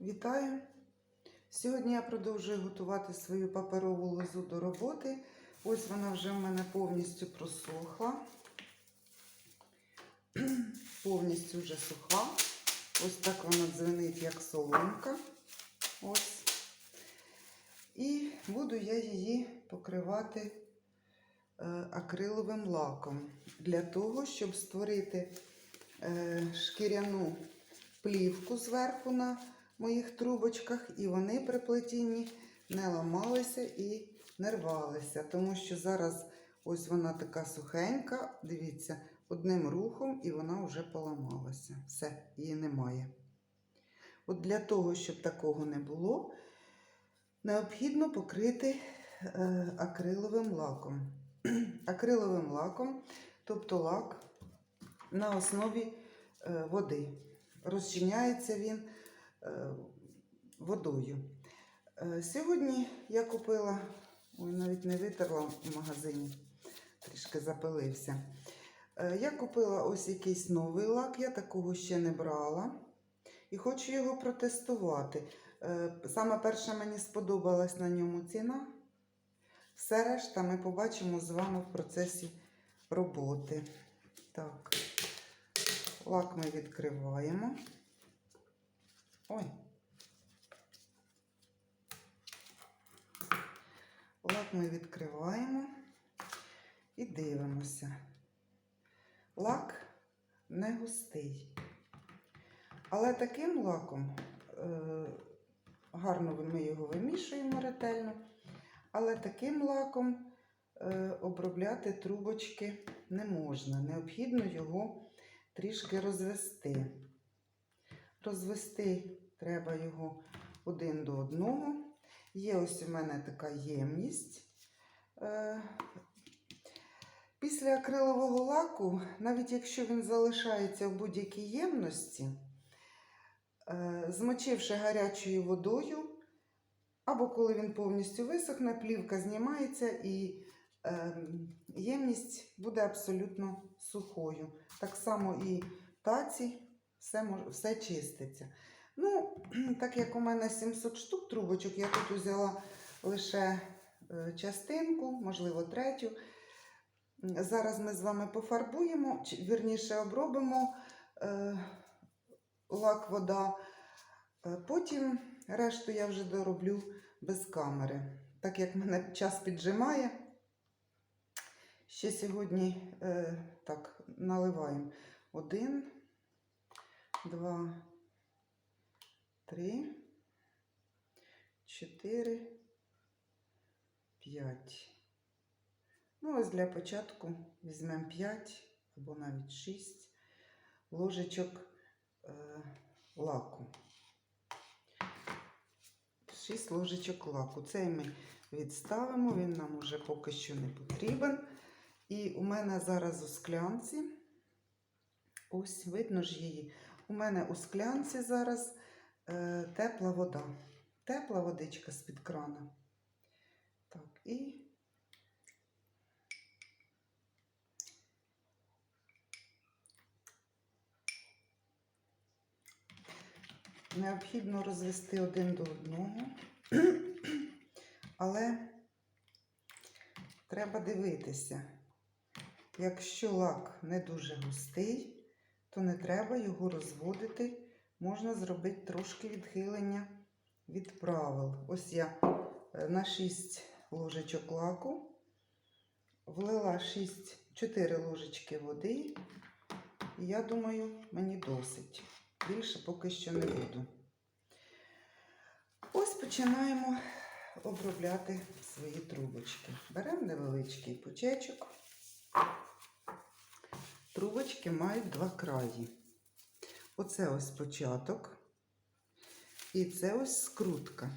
Вітаю! Сьогодні я продовжую готувати свою паперову лозу до роботи. Ось вона вже в мене повністю просохла. повністю вже суха. Ось так вона дзвенить, як соломка. Ось. І буду я її покривати е, акриловим лаком для того, щоб створити е, шкіряну плівку зверху на моїх трубочках, і вони при плетінні не ламалися і не рвалися. Тому що зараз ось вона така сухенька, дивіться, одним рухом і вона вже поламалася. Все, її немає. От для того, щоб такого не було, необхідно покрити е, акриловим лаком. акриловим лаком, тобто лак на основі е, води. Розчиняється він водою. Е, Сьогодні я купила, ой, навіть не витерла в магазині, трішки запилився. Е, Я купила ось якийсь новий лак, я такого ще не брала. І хочу його протестувати. Е, Саме перше мені сподобалась на ньому ціна. Все решта ми побачимо з вами в процесі роботи. Так, лак ми відкриваємо. Ой. Лак ми відкриваємо і дивимося. Лак не густий. Але таким лаком е, гарно ми його вимішуємо ретельно. Але таким лаком е, обробляти трубочки не можна. Необхідно його трішки розвести. Розвести треба його один до одного. Є ось у мене така ємність. Е, Після акрилового лаку, навіть якщо він залишається в будь-якій ємності, е, змочивши гарячою водою, або коли він повністю висохне, плівка знімається і е, ємність буде абсолютно сухою. Так само і таці все, мож- все чиститься. Ну, так як у мене 700 штук трубочок, я тут взяла лише е, частинку, можливо, третю. Зараз ми з вами пофарбуємо, вірніше обробимо е, лак вода. Е, Потім решту я вже дороблю без камери. Так як мене час піджимає, ще сьогодні е, так, наливаємо один, два, три, чотири, п'ять. Ну, ось для початку візьмемо 5 або навіть 6 ложечок е, лаку. 6 ложечок лаку. Цей ми відставимо, він нам уже поки що не потрібен. І у мене зараз у склянці, ось видно ж її. У мене у склянці зараз е, тепла вода. Тепла водичка з-під крана. Так, і необхідно розвести один до одного, але треба дивитися. Якщо лак не дуже густий, то не треба його розводити. Можна зробити трошки відхилення від правил. Ось я е, на 6 ложечок лаку влила 6, 4 ложечки води. І я думаю, мені досить. Більше поки що не буду. Ось починаємо обробляти свої трубочки. Беремо невеличкий пучечок. Трубочки мають два краї. Оце ось початок. І це ось скрутка.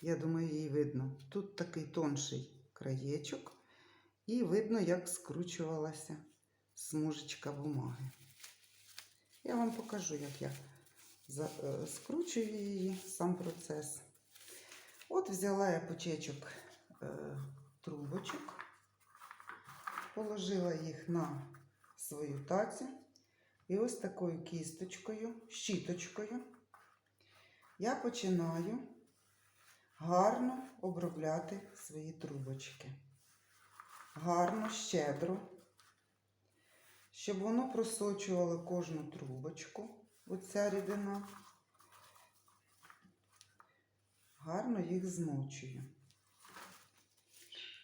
Я думаю, її видно. Тут такий тонший краєчок, і видно, як скручувалася смужечка бумаги. Я вам покажу, як я е, скручую її, сам процес. От взяла я пучечок е, трубочок, положила їх на свою тацю і ось такою кісточкою, щіточкою я починаю гарно обробляти свої трубочки. Гарно, щедро, щоб воно просочувало кожну трубочку, оця рідина. Гарно їх змочую.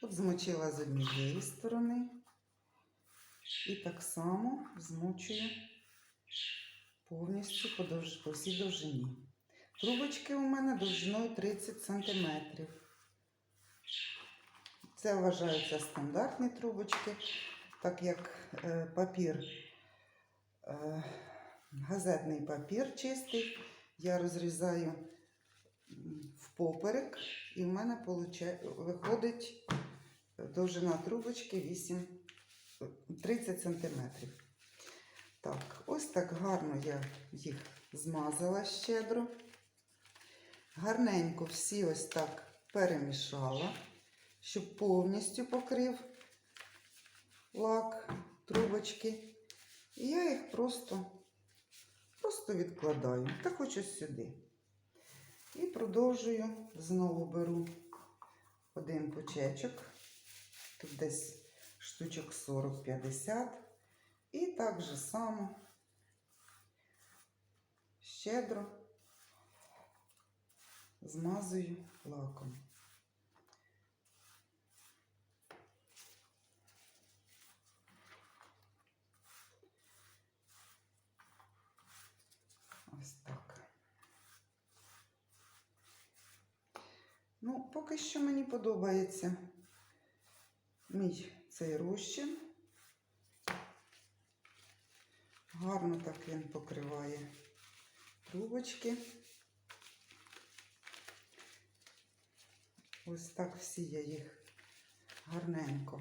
От змочила з однієї сторони і так само змочую повністю по, всій довжині. Трубочки у мене довжиною 30 см. Це вважаються стандартні трубочки, так як е, папір, е, газетний папір чистий, я розрізаю м, впоперек, і в мене виходить довжина трубочки 8, 30 см. Так, ось так гарно я їх змазала щедро. Гарненько всі ось так перемішала, щоб повністю покрив лак, трубочки. І я їх просто, просто відкладаю. Та хоч ось сюди. І продовжую, знову беру один пучечок, тут десь штучок 40-50. І так же само щедро змазую лаком. Ось так. Ну, поки що мені подобається мій цей розчин. Гарно так він покриває трубочки. Ось так всі я їх гарненько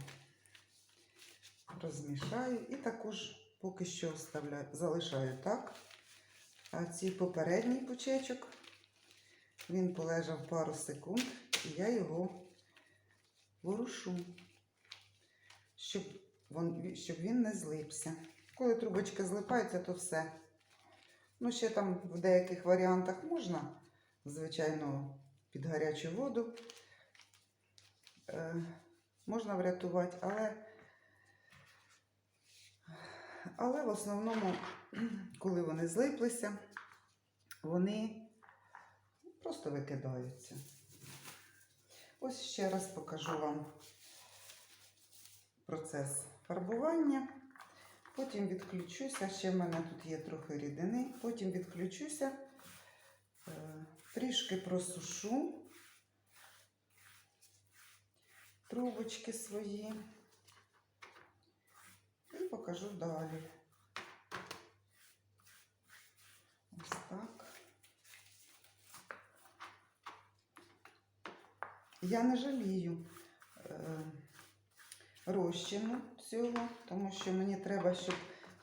розмішаю і також поки що оставляю, залишаю так. А цей попередній пучечок, він полежав пару секунд, і я його ворушу, щоб, він не злипся. Коли трубочки злипаються, то все. Ну, ще там в деяких варіантах можна, звичайно, під гарячу воду е, можна врятувати, але, але в основному, коли вони злиплися, вони просто викидаються. Ось ще раз покажу вам процес фарбування. Потім відключуся, ще в мене тут є трохи рідини, потім відключуся, е, трішки просушу трубочки свої і покажу далі. Ось так. Я не жалію. Розчину цього, тому що мені треба, щоб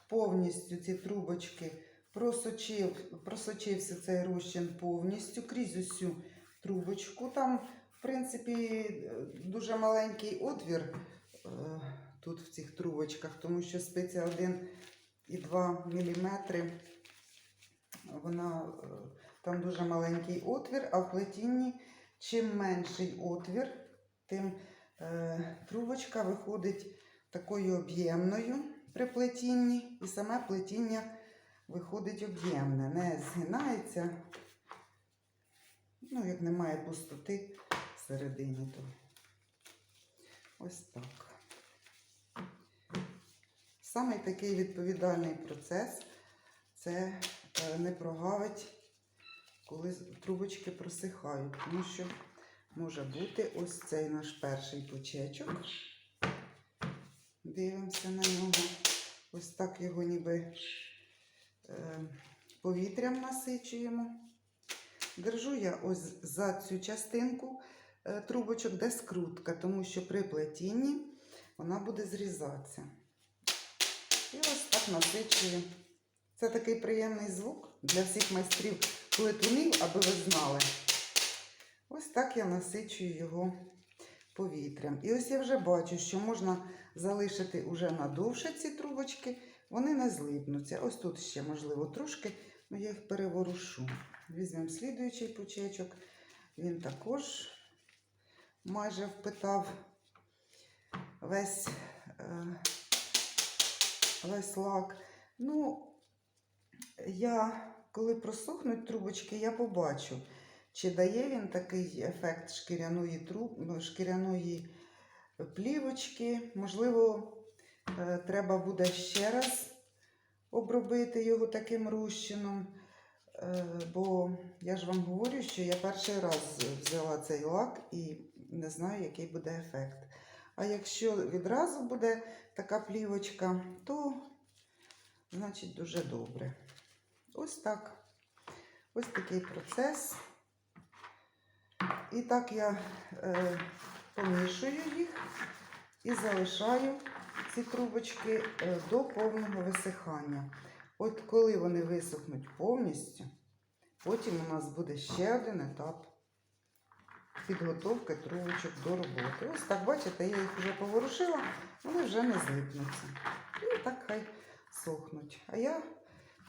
повністю ці трубочки просочив, просочився цей розчин повністю крізь усю трубочку. Там, в принципі, дуже маленький отвір е, тут в цих трубочках, тому що спиця 1,2 мм. Вона е, там дуже маленький отвір, а в плетінні чим менший отвір, тим трубочка виходить такою об'ємною при плетінні, і саме плетіння виходить об'ємне, не згинається, ну, як немає пустоти всередині, то ось так. Саме такий відповідальний процес це е, не прогавить, коли трубочки просихають, тому що може бути ось цей наш перший пучечок. Дивимося на нього. Ось так його ніби е, повітрям насичуємо. Держу я ось за цю частинку е, трубочок, де скрутка, тому що при плетінні вона буде зрізатися. І ось так насичую. Це такий приємний звук для всіх майстрів плетунів, аби ви знали. Ось так я насичую його повітрям. І ось я вже бачу, що можна залишити уже надовше ці трубочки, вони не злипнуться. Ось тут ще, можливо, трошки Ну, я їх переворушу. Візьмемо слідуючий пучечок. Він також майже впитав весь, е, весь лак. Ну, я, коли просохнуть трубочки, я побачу, чи дає він такий ефект шкіряної, труб, ну, шкіряної плівочки. Можливо, е, треба буде ще раз обробити його таким розчином. Е, Бо я ж вам говорю, що я перший раз взяла цей лак і не знаю, який буде ефект. А якщо відразу буде така плівочка, то значить дуже добре. Ось так. Ось такий процес. І так я е, помішую їх і залишаю ці трубочки е, до повного висихання. От коли вони висохнуть повністю, потім у нас буде ще один етап підготовки трубочок до роботи. Ось так, бачите, я їх вже поворушила, вони вже не злипнуться. І так хай сохнуть. А я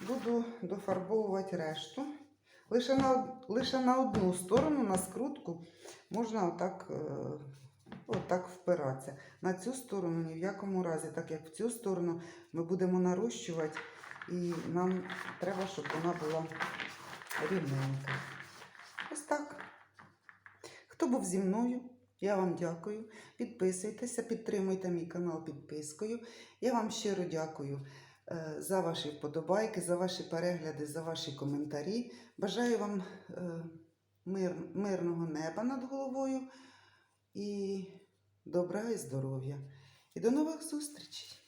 буду дофарбовувати решту. Лише на, лише на одну сторону, на скрутку, можна отак, е, отак впиратися. На цю сторону ні в якому разі, так як в цю сторону ми будемо нарощувати, і нам треба, щоб вона була рівненька. Ось так. Хто був зі мною, я вам дякую. Підписуйтеся, підтримуйте мій канал підпискою. Я вам щиро дякую за ваші вподобайки, за ваші перегляди, за ваші коментарі. Бажаю вам е, мир, мирного неба над головою і добра і здоров'я. І до нових зустрічей!